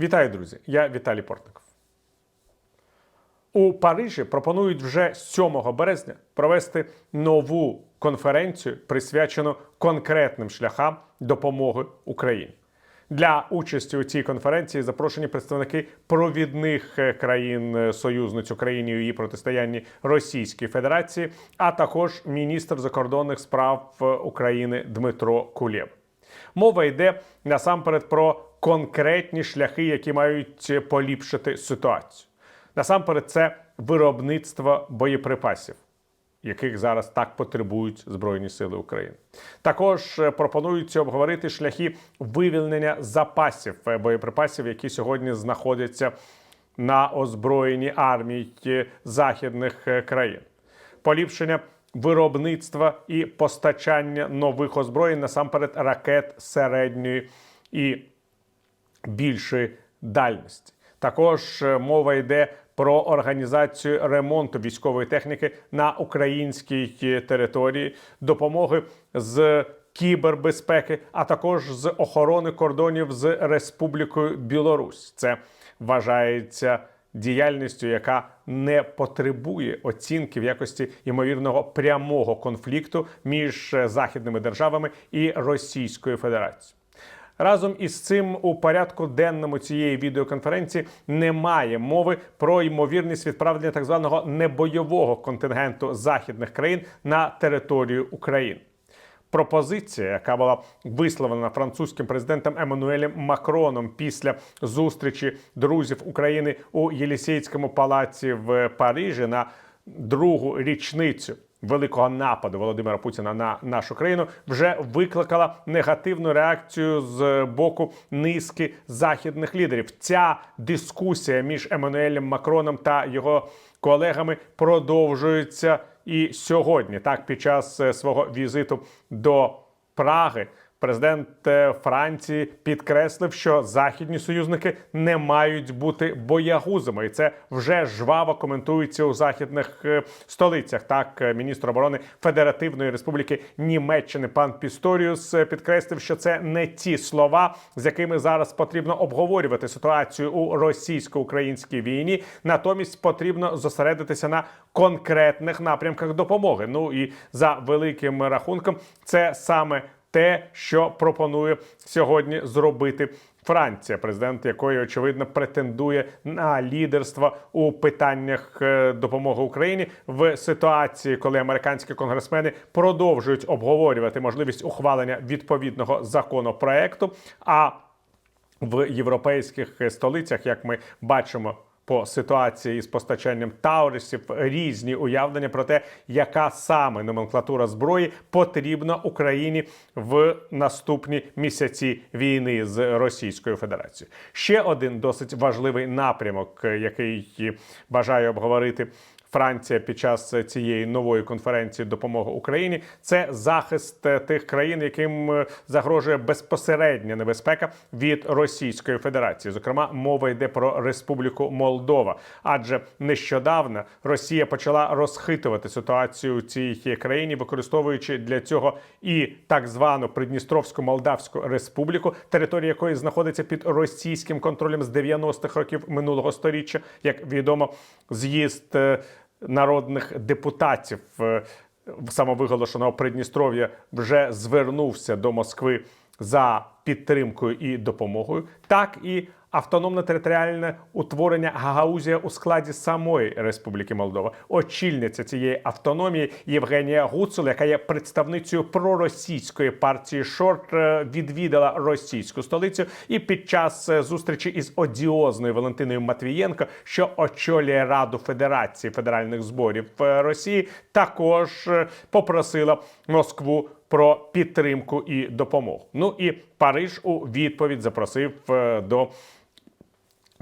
Вітаю, друзі! Я Віталій Портников. У Парижі пропонують вже 7 березня провести нову конференцію, присвячену конкретним шляхам допомоги Україні. Для участі у цій конференції запрошені представники провідних е, країн е, союзниць України у її протистоянні Російській Федерації, а також міністр закордонних справ е, України Дмитро Кулєв. Мова йде насамперед про конкретні шляхи, які мають поліпшити ситуацію. Насамперед, це виробництво боєприпасів, яких зараз так потребують Збройні Сили України. Також е, пропонується обговорити шляхи вивільнення запасів е, боєприпасів, які сьогодні знаходяться на озброєнні армій е, західних країн, поліпшення виробництва і постачання нових озброєнь, насамперед ракет середньої і більшої дальності. Також е, мова йде про організацію ремонту військової техніки на українській е, території, допомоги з кібербезпеки, а також з охорони кордонів з Республікою Білорусь. Це вважається діяльністю, яка не потребує оцінки в якості ймовірного прямого конфлікту між е, західними державами і Російською Федерацією. Разом із цим у порядку денному цієї відеоконференції немає мови про ймовірність відправлення так званого небойового контингенту західних країн на територію України. Пропозиція, яка була висловлена французьким президентом Еммануелем Макроном після зустрічі друзів України у Єлісейському палаці в Парижі на другу річницю великого нападу Володимира Путіна на нашу країну, вже викликала негативну реакцію з боку низки західних лідерів. Ця дискусія між Еммануелем Макроном та його колегами продовжується і сьогодні. Так, під час е, свого візиту до Праги. Президент е, Франції підкреслив, що західні союзники не мають бути боягузами, і це вже жваво коментується у західних е, столицях. Так, е, міністр оборони Федеративної Республіки Німеччини пан Пісторіус підкреслив, що це не ті слова, з якими зараз потрібно обговорювати ситуацію у російсько-українській війні. Натомість потрібно зосередитися на конкретних напрямках допомоги. Ну і за великим рахунком, це саме те, що пропонує сьогодні зробити Франція, президент якої очевидно претендує на лідерство у питаннях е, допомоги Україні в ситуації, коли американські конгресмени продовжують обговорювати можливість ухвалення відповідного законопроекту. А в європейських столицях, як ми бачимо. По ситуації з постачанням таурисів різні уявлення про те, яка саме номенклатура зброї потрібна Україні в наступні місяці війни з Російською Федерацією. Ще один досить важливий напрямок, який бажаю обговорити Франція під час цієї нової конференції допомоги Україні це захист е, тих країн, яким е, загрожує безпосередня небезпека від Російської Федерації. Зокрема, мова йде про Республіку Молдова, адже нещодавно Росія почала розхитувати ситуацію у цій країні, використовуючи для цього і так звану Придністровську Молдавську Республіку, територія якої знаходиться під російським контролем з 90-х років минулого століття, як відомо, з'їзд. Народних депутатів е, самовиголошеного Придністров'я вже звернувся до Москви за підтримкою і допомогою, так і автономне територіальне утворення Гагаузія у складі самої Республіки Молдова. Очільниця цієї автономії Євгенія Гуцул, яка є представницею проросійської партії Шорт, е, відвідала російську столицю і під час е, зустрічі із одіозною Валентиною Матвієнко, що очолює Раду Федерації федеральних зборів е, Росії, також попросила Москву про підтримку і допомогу. Ну і Париж у відповідь запросив до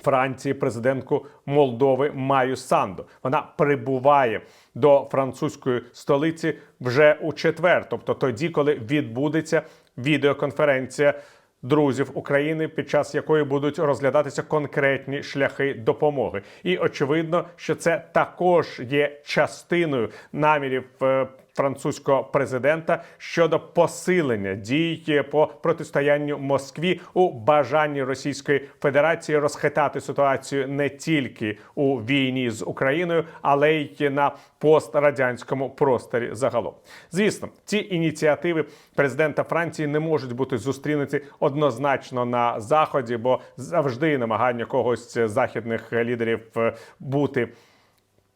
Франції президентку Молдови Маю Санду. Вона прибуває до французької столиці вже у четвер, тобто тоді, коли відбудеться відеоконференція. Друзів України, під час якої будуть розглядатися конкретні шляхи допомоги, і очевидно, що це також є частиною намірів е, французького президента щодо посилення дій по протистоянню Москві у бажанні Російської Федерації розхитати ситуацію не тільки у війні з Україною, але й на пострадянському просторі загалом. Звісно, ці ініціативи президента Франції не можуть бути зустрінуті однозначно на заході, бо завжди намагання когось з західних лідерів е, бути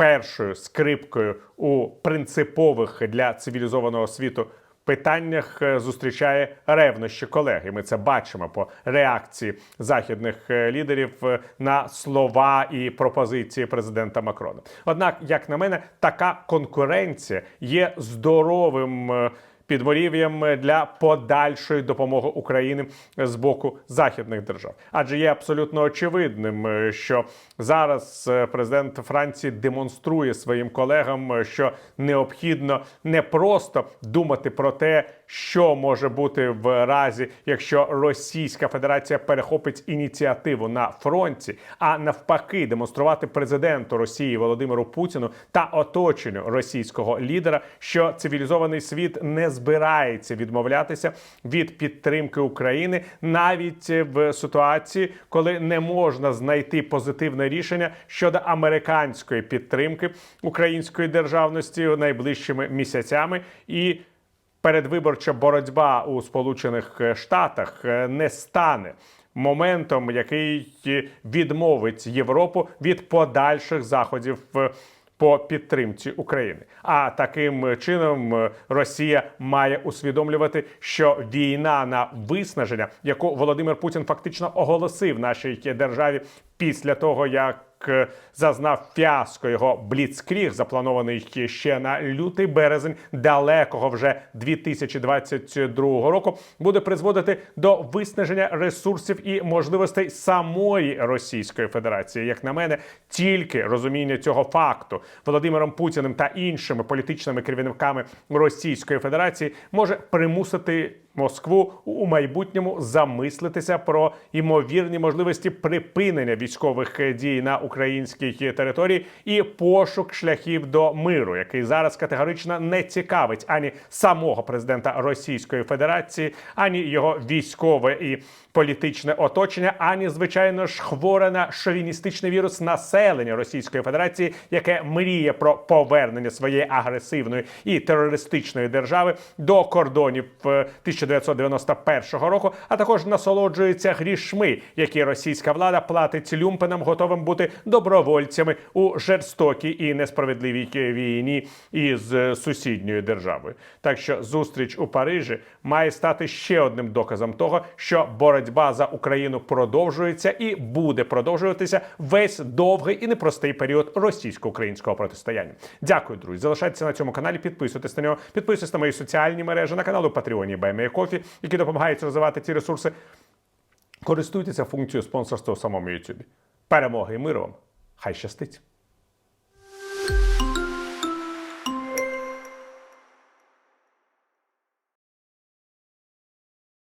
першою скрипкою у принципових для цивілізованого світу питаннях е, зустрічає ревнощі колеги. Ми це бачимо по реакції західних е, лідерів е, на слова і пропозиції президента Макрона. Однак, як на мене, така конкуренція є здоровим. Підморів'ям для подальшої допомоги України з боку західних держав, адже є абсолютно очевидним, е, що зараз е, президент Франції демонструє своїм колегам, е, що необхідно не просто думати про те, що може бути в разі, якщо Російська Федерація перехопить ініціативу на фронті, а навпаки, демонструвати президенту Росії Володимиру Путіну та оточенню російського лідера, що цивілізований світ не збирається відмовлятися від підтримки України навіть в ситуації, коли не можна знайти позитивне рішення щодо американської підтримки української державності найближчими місяцями і передвиборча боротьба у Сполучених Штатах е, не стане. Моментом, який відмовить Європу від подальших заходів по підтримці України. А таким чином е, Росія має усвідомлювати, що війна на виснаження, яку Володимир Путін фактично оголосив нашій державі після того, як зазнав фіаско його бліцкріг, запланований ще на лютий березень далекого вже 2022 року, буде призводити до виснаження ресурсів і можливостей самої Російської Федерації. Як на мене, тільки розуміння цього факту Володимиром Путіним та іншими політичними керівниками Російської Федерації може примусити. Москву у майбутньому замислитися про ймовірні можливості припинення військових дій на українській території і пошук шляхів до миру, який зараз категорично не цікавить ані самого президента Російської Федерації, ані його військове і політичне оточення, ані звичайно ж хворе на шовіністичний вірус населення Російської Федерації, яке мріє про повернення своєї агресивної і терористичної держави до кордонів е, 1991 року, а також насолоджується грішми, які російська влада платить люмпенам, готовим бути добровольцями у жорстокій і несправедливій війні із сусідньою державою. Так що зустріч у Парижі має стати ще одним доказом того, що боротьба за Україну продовжується і буде продовжуватися весь довгий і непростий період російсько-українського протистояння. Дякую, друзі. Залишайтеся на цьому каналі, підписуйтесь на нього, підписуйтесь на мої соціальні мережі, на канал у Патреоні Баймія Кофі, які допомагають розвивати ці ресурси. Користуйтеся функцією спонсорства в самому YouTube. Перемоги і миру вам! Хай щастить!